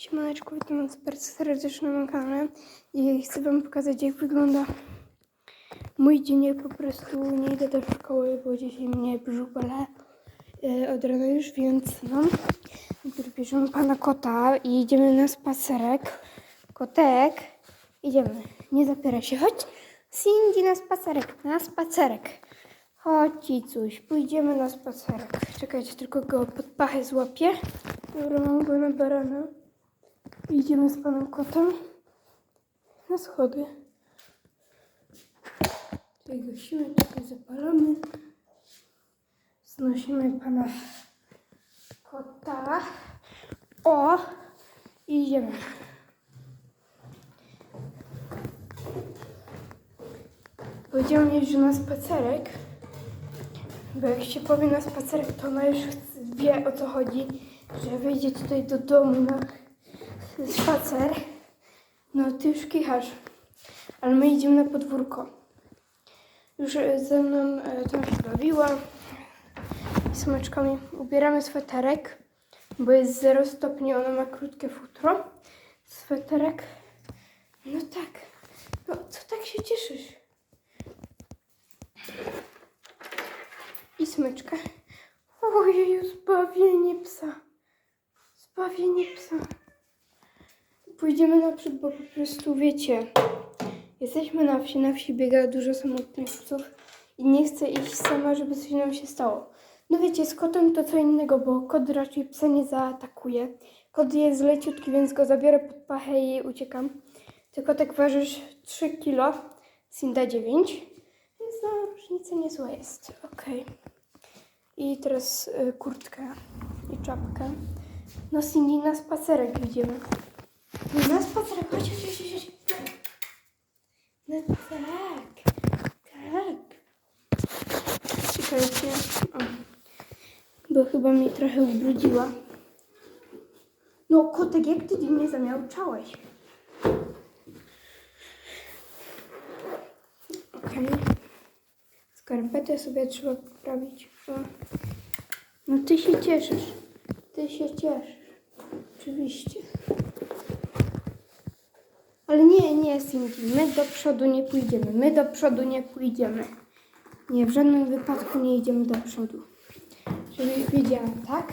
Siemaneczku, witam was bardzo serdecznie na kanale i chcę wam pokazać jak wygląda mój dzień, po prostu nie idę do szkoły, bo dzisiaj mnie brzuch bole e, od rana już, więc no, najpierw bierzemy pana kota i idziemy na spacerek. Kotek, idziemy, nie zapieraj się, chodź, Cindy na spacerek, na spacerek. Chodź Cicuś, pójdziemy na spacerek. Czekajcie, tylko go pod pachę złapię. Dobra, mam go na barana. Idziemy z panem kotem na schody. Tutaj gasimy, tutaj zapalamy. Znosimy pana kota. O! I idziemy. Powiedział mi, że na spacerek, bo jak się powie na spacerek, to ona już wie o co chodzi, że wyjdzie tutaj do domu na spacer. No ty już kichasz, ale my idziemy na podwórko. Już e, ze mną e, tam się bawiła i smaczkami. Ubieramy sweterek, bo jest 0 stopni, ona ma krótkie futro. Sweterek. No tak. No co tak się cieszysz? I smyczkę. Ojeju, zbawienie psa. Zbawienie psa. Pójdziemy naprzód, bo po prostu wiecie, jesteśmy na wsi, na wsi biega dużo samotnych psów i nie chcę iść sama, żeby coś nam się stało. No wiecie, z kotem to co innego, bo kot raczej psa nie zaatakuje. Kot jest leciutki, więc go zabiorę pod pachę i uciekam. Ty kotek ważysz 3 kilo, Sinda 9, więc no różnica niezła jest. Okej. I teraz y, kurtkę i czapkę. No Cindy na spacerek idziemy. No na spacerek, chodź, chodź, chodź, chodź. No tak, tak. Czekajcie. O. Bo chyba mnie trochę ubrudziła. No kotek, jak ty mnie zamiałczałeś? Okej. Skarpetę sobie trzeba poprawić. O. No ty się cieszysz. Ty się cieszysz. Oczywiście. Ale nie, nie, Cindy, my do przodu nie pójdziemy. My do przodu nie pójdziemy. Nie, w żadnym wypadku nie idziemy do przodu. Żebyś wiedziała, tak?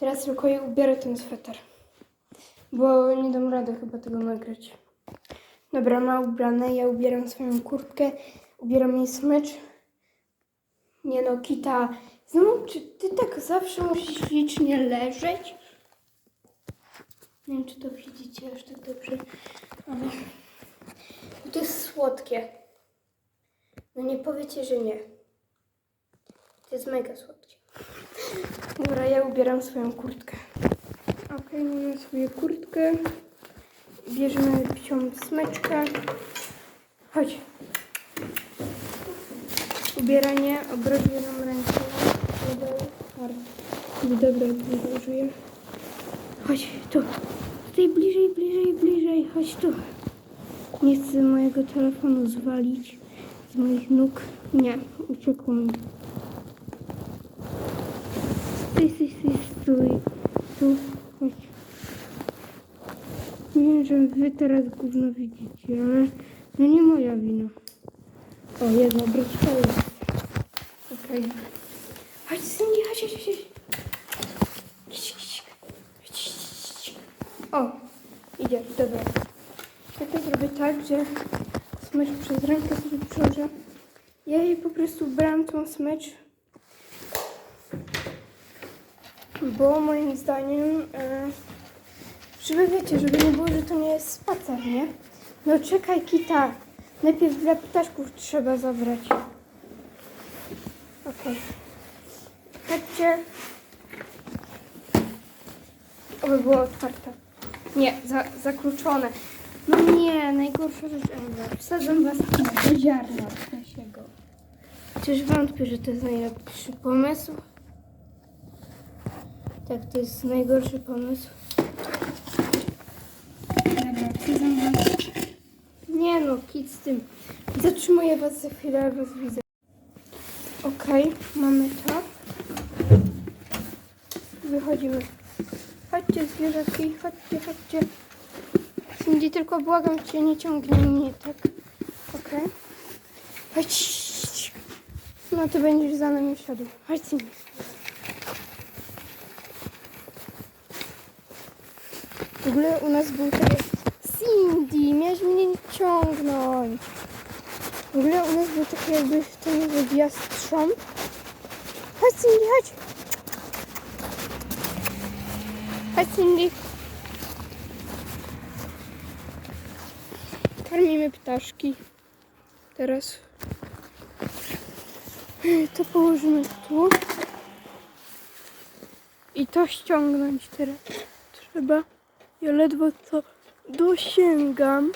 Teraz tylko jej ubiorę ten sweter. Bo nie dam rady chyba tego nagrać. Dobra, ma ubrane. Ja ubieram swoją kurtkę. Ubieram jej smycz. Nie no, Kita. Znowu, czy ty tak zawsze musisz licznie leżeć? Nie wiem, czy to widzicie aż tak dobrze, ale to jest słodkie. No nie powiecie, że nie. To jest mega słodkie. Dobra, ja ubieram swoją kurtkę. Okej, mamy sobie kurtkę. Bierzemy psią smyczkę. Chodź. Ubieranie, obrobię nam rękę. Dobra, wydarzyję. Chodź tu. Tutaj bliżej, bliżej, bliżej. Chodź tu. Nie chcę mojego telefonu zwalić z moich nóg. Nie, uciekło mi. Stój, stój, stój, stój. Tu, chodź. Nie wiem, że wy teraz gówno widzicie, ale no nie moja wina. O, jedna bryczka jest. Okej. Chodź, Cindy, chodź, chodź, chodź. O, idzie, dobra. Ja to zrobię tak, że smycz przez rękę sobie przełożę. Ja jej po prostu brałam tą smycz, bo moim zdaniem, e, żeby wiecie, żeby nie było, że to nie jest spacer, nie? No czekaj, Kita. Najpierw dla ptaszków trzeba zabrać. Okej. Chodźcie. Oby było otwarte. Nie, za, zakluczone. No nie, najgorsza rzecz ever. Wsadzam was do ziarna ptasiego. Chociaż wątpię, że to jest najlepszy pomysł. Tak, to jest najgorszy pomysł. Dobra, wsadzam was. Nie no, kit z tym. Zatrzymuję was za chwilę, jak was widzę. Okej, mamy to. Wychodzimy. Chodźcie zwierzaki, chodźcie, chodźcie. Cindy, tylko błagam cię, nie ciągnij mnie tak. Okej. Chodź. No ty będziesz za nami szedł. Chodź Cindy. W ogóle u nas był taki... Cindy, miałeś mnie nie ciągnąć. W ogóle u nas był taki jakby ten wyjazd trząb. Chodź Cindy, chodź. Karmimy ptaszki. Teraz to położymy tu. I to ściągnąć teraz. Trzeba. Ja ledwo to dosięgam.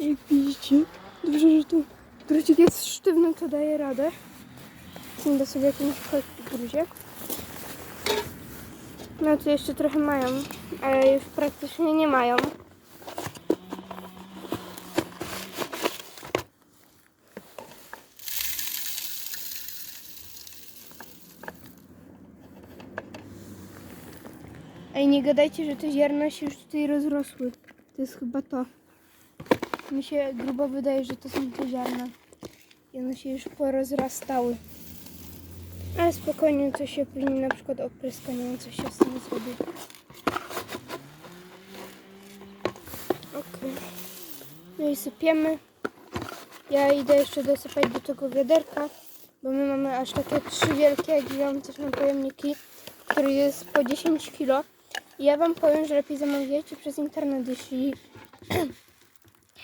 Jak widzicie. Dobrze, że tu drucik jest sztywny, to daje radę. Będę sobie jakąś kolkę gruzie. No tu jeszcze trochę mają, ale już praktycznie nie mają. Ej, nie gadajcie, że te ziarna się już tutaj rozrosły. To jest chyba to. Mi się grubo wydaje, że to są te ziarna. I one się już porozrastały. Ale spokojnie, to się później na przykład opryska, nie wiem co się z tym zrobi. Okej. No i sypiemy. Ja idę jeszcze dosypać do tego wiaderka, bo my mamy aż takie trzy wielkie, gigantyczne pojemniki, który jest po 10 kg. I ja Wam powiem, że lepiej zamawiajcie przez internet, jeśli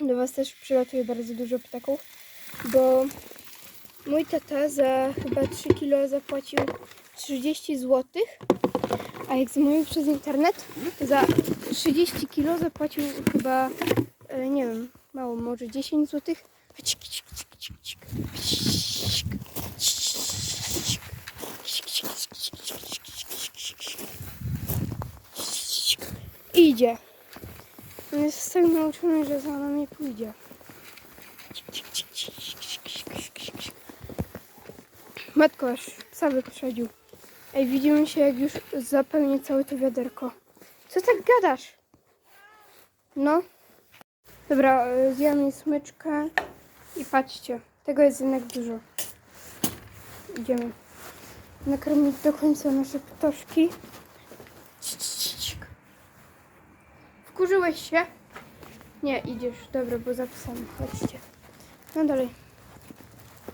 do Was też przylatuje bardzo dużo ptaków, bo mój tata za chyba 3 kg zapłacił 30 zł, a jak zamówił przez internet, za 30 kg zapłacił chyba, e, nie wiem, mało, może 10 zł. Idzie. On jest tak nauczony, że za nami pójdzie. Matko aż psa wyprzedził. Ej, widzimy się jak już zapełni całe to wiaderko. Co tak gadasz? No. Dobra, y, zjemy smyczkę i patrzcie. Tego jest jednak dużo. Idziemy nakarmić do końca nasze ptoszki. Wkurzyłeś się? Nie, idziesz. Dobra, bo zapisamy. Chodźcie. No dalej.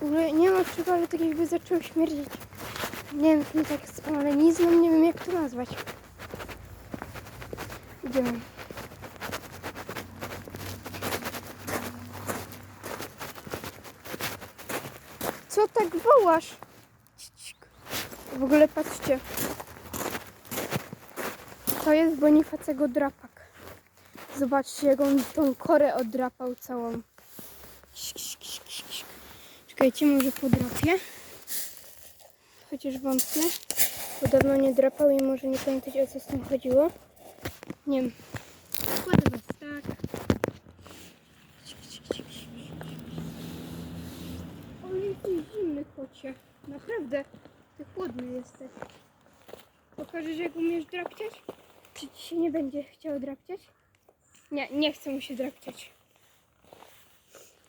W ogóle nie ma czego, ale tak jakby zaczęło śmierdzieć. Nie wiem, nie tak spalenizmem, nie wiem jak to nazwać. Idziemy. Co tak wołasz? W ogóle patrzcie. To jest Bonifacego drapak. Zobaczcie, jak on tą korę odrapał całą. Czekajcie, może podrapię. Chociaż wątpię. Bo dawno nie drapał i może nie pamiętać o co z tym chodziło. Nie wiem. Kładę was tak. O, jaki zimny kocie. Naprawdę. Ty chłodny jesteś. Pokażesz jak umiesz drapciać? Czy ci się nie będzie chciało drapciać? Nie, nie chcę mu się drapciać.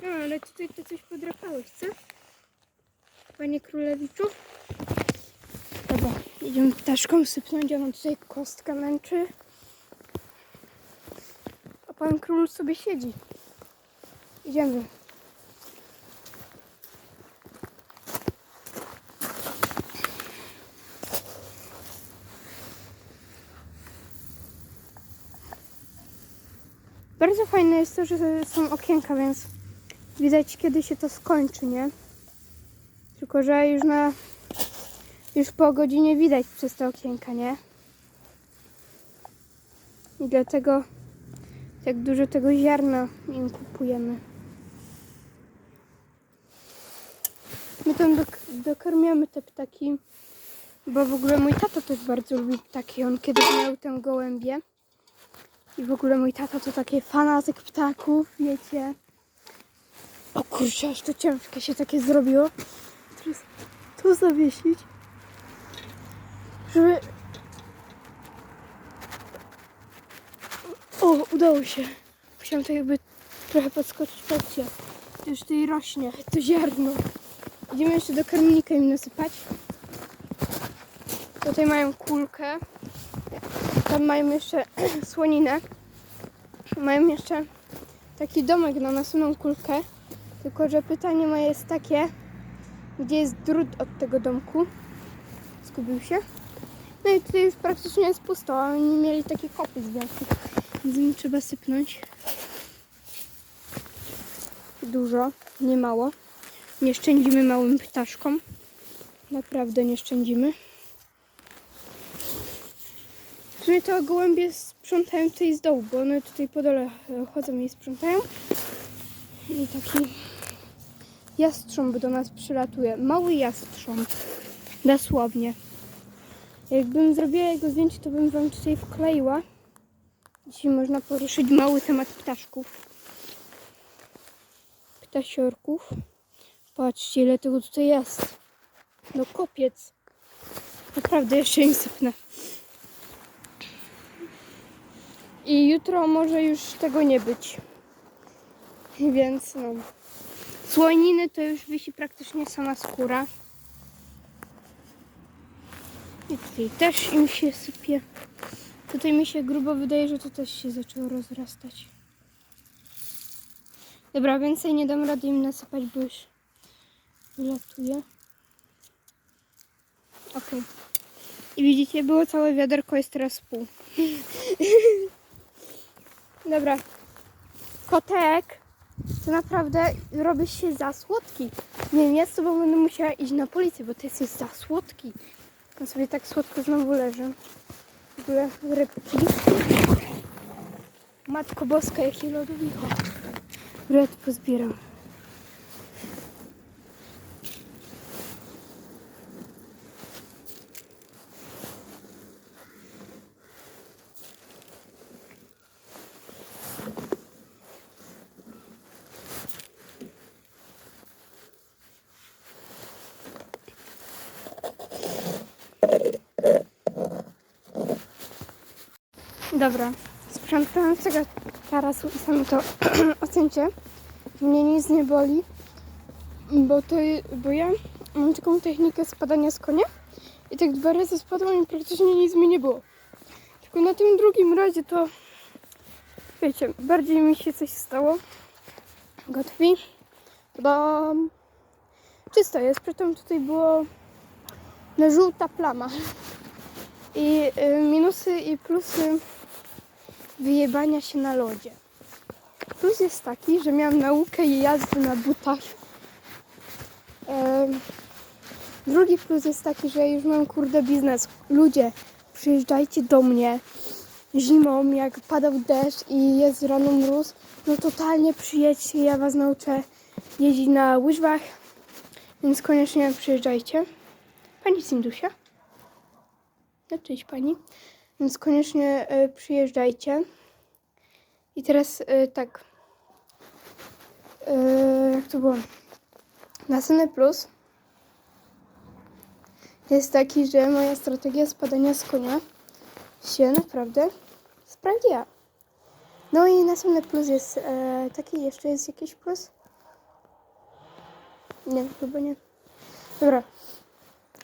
No, ale tutaj to coś? Panie królewiczu? Dobra, idziemy ptaszką sypnąć, a on tutaj kostkę męczy. A pan król sobie siedzi. Idziemy. Bardzo fajne jest to, że są okienka, więc widać kiedy się to skończy, nie? Tylko, że już na już po godzinie widać przez te okienka, nie? I dlatego tak dużo tego ziarna im kupujemy. My tam dok dokarmiamy te ptaki, bo w ogóle mój tato też bardzo lubi ptaki. On kiedyś miał tę gołębię. I w ogóle mój tata to taki fanatyk ptaków, wiecie. O kurczę, aż to ciężkie się takie zrobiło. Tu zawiesić. Żeby... O, udało się. Musiałam tak jakby trochę podskoczyć. Patrzcie, to już tutaj rośnie to ziarno. Idziemy jeszcze do karmnika im nasypać. Tutaj mają kulkę. Tam mają jeszcze słoninę. Mają jeszcze taki domek na następną kulkę. Tylko, że pytanie moje jest takie, gdzie jest drut od tego domku? Zgubił się. No i tutaj już praktycznie jest pusto, a oni mieli takie kopy z wiatru. Więc im trzeba sypnąć. Dużo, nie mało. Nie szczędzimy małym ptaszkom. Naprawdę nie szczędzimy. W sumie to gołębie sprzątają tutaj z dołu, bo one tutaj po dole chodzą i sprzątają. I taki jastrząb do nas przylatuje. Mały jastrząb. Dosłownie. Jakbym zrobiła jego zdjęcie, to bym wam tutaj wkleiła. Dzisiaj można poruszyć mały temat ptaszków. Ptasiorków. Patrzcie, ile tego tutaj jest. No kopiec. Naprawdę jeszcze im sypnę. I jutro może już tego nie być. Więc no. Słoniny to już wisi praktycznie sama skóra. I tutaj też im się sypie. Tutaj mi się grubo wydaje, że to też się zaczęło rozrastać. Dobra, więcej nie dam rady im nasypać, bo już wylatuje. Okej. I widzicie, było całe wiaderko, jest teraz pół. Dobra. Kotek to naprawdę robi się za słodki. Nie wiem, ja z tobą będę musiała iść na policję, bo ty jesteś za słodki. On sobie tak słodko znowu leży. W ogóle rybki. Matko Boska, jakie lodowicho. Red pozbieram. Dobra, sprzątającego tarasu i sami to ocencie. Mnie nic nie boli, bo, to, bo ja mam taką technikę spadania z konia i tak dwa razy spadłam i praktycznie nic mi nie było. Tylko na tym drugim razie to, wiecie, bardziej mi się coś stało. Gotowi? Bo czysto jest, przy tym tutaj było żółta plama. I y, minusy i plusy wyjebania się na lodzie. Plus jest taki, że miałam naukę jazdy na butach. Drugi plus jest taki, że już mam kurde biznes. Ludzie, przyjeżdżajcie do mnie zimą, jak padał deszcz i jest rano mróz, no totalnie przyjedźcie, ja was nauczę jeździć na łyżwach, więc koniecznie przyjeżdżajcie. Pani Sindusia. No, cześć pani. Więc koniecznie e, przyjeżdżajcie. I teraz e, tak. E, jak to było? Następny plus jest taki, że moja strategia spadania z konia się naprawdę sprawdziła. No i następny plus jest taki, jeszcze jest jakiś plus? Nie, chyba nie. Dobra.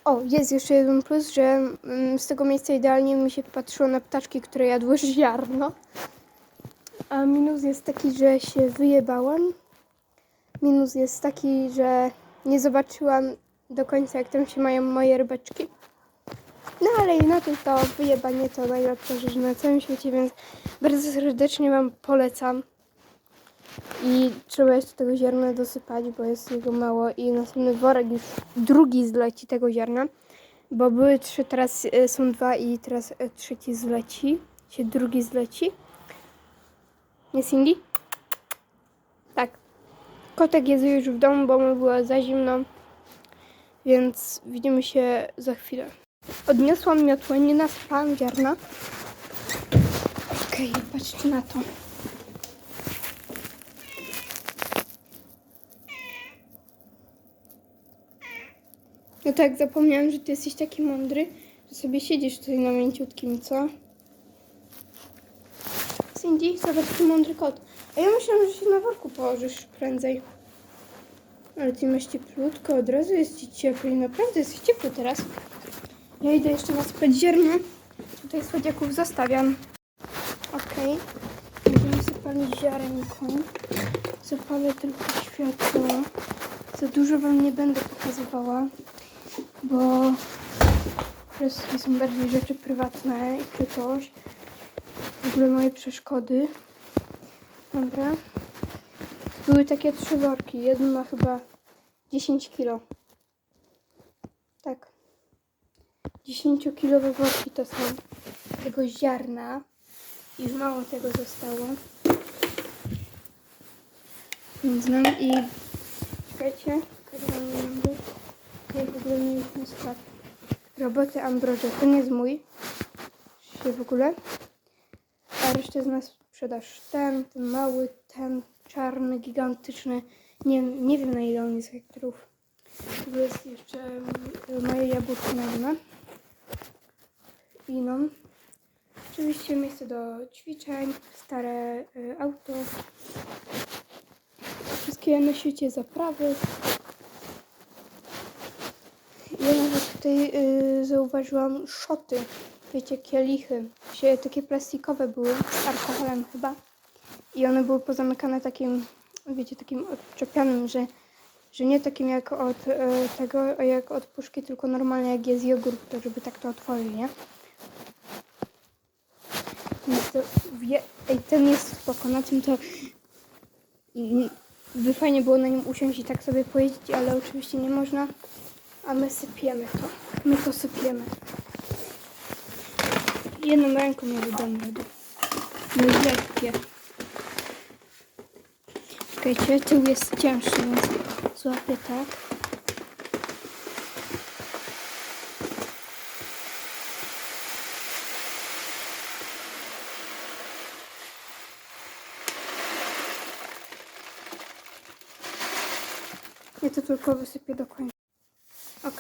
O, jest jeszcze jeden plus, że mm, z tego miejsca idealnie mi się patrzyło na ptaczki, które jadły ziarno. A minus jest taki, że się wyjebałam. Minus jest taki, że nie zobaczyłam do końca, jak tam się mają moje rybeczki. No ale inaczej to wyjebanie to najlepsza rzecz na całym świecie, więc bardzo serdecznie Wam polecam. I trzeba jeszcze tego ziarna dosypać, bo jest jego mało. I następny worek już drugi zleci tego ziarna. Bo były trzy, teraz e, są dwa i teraz e, trzeci zleci. Się drugi zleci. Nie Cindy? Tak. Kotek jest już w domu, bo mu było za zimno. Więc widzimy się za chwilę. Odniosłam miotłę, nie nasypałam ziarna. Okej, patrzcie na to. No tak, zapomniałam, że ty jesteś taki mądry, że sobie siedzisz tutaj na mięciutkim, co? Cindy? Zobacz, jaki mądry kot. A ja myślałam, że się na worku położysz prędzej. Ale ty masz cieplutko, od razu jest ci ciepło i naprawdę jest ci ciepło teraz. Ja idę jeszcze nasypać ziarno. Tutaj słodziaków zostawiam. Okej. Będziemy sypali ziarenko. Zapalę tylko światło. Za dużo wam nie będę pokazywała, bo wszystkie są bardziej rzeczy prywatne i czy coś. W ogóle moje przeszkody. Dobra. Były takie trzy worki. Jedno ma chyba 10 kilo. Tak. 10-kilowe worki to są tego ziarna. Już mało tego zostało. Więc nam i... Czekajcie. pokażę Ja w ogóle nie jestem sklep. Roboty Ambroże. To nie jest mój. Się w ogóle. A resztę z nas sprzedaż. Ten, ten mały, ten czarny, gigantyczny. Nie, nie wiem na ile on jest hektarów. Tu jest jeszcze moje jabłko na Iną. Oczywiście miejsce do ćwiczeń, stare y, auto. Wszystkie na świecie zaprawy. Ja nawet tutaj y, zauważyłam szoty. Wiecie, kielichy. Się, takie plastikowe były z alkoholem chyba. I one były pozamykane takim, wiecie, takim odczepianym, że, że nie takim jak od y, tego, jak od puszki, tylko normalnie jak jest jogurt, to żeby tak to otworzyć, nie? Więc to wie, ej, ten jest spoko, na tym to by fajnie było na nim usiąść i tak sobie pojeździć, ale oczywiście nie można, a my sypiemy to. My to sypiemy. Jedną ręką nie wydam rady. No i lekkie. Czekajcie, tył jest cięższy, więc złapię tak. Ja to tylko wysypię do końca.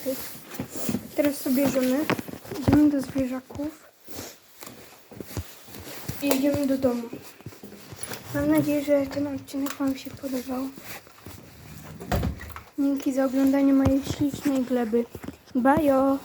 Okej. Teraz sobie bierzemy. Idziemy do zwierzaków. I idziemy do domu. Mam nadzieję, że ten odcinek Wam się podobał. Dzięki za oglądanie mojej ślicznej gleby. Bajo!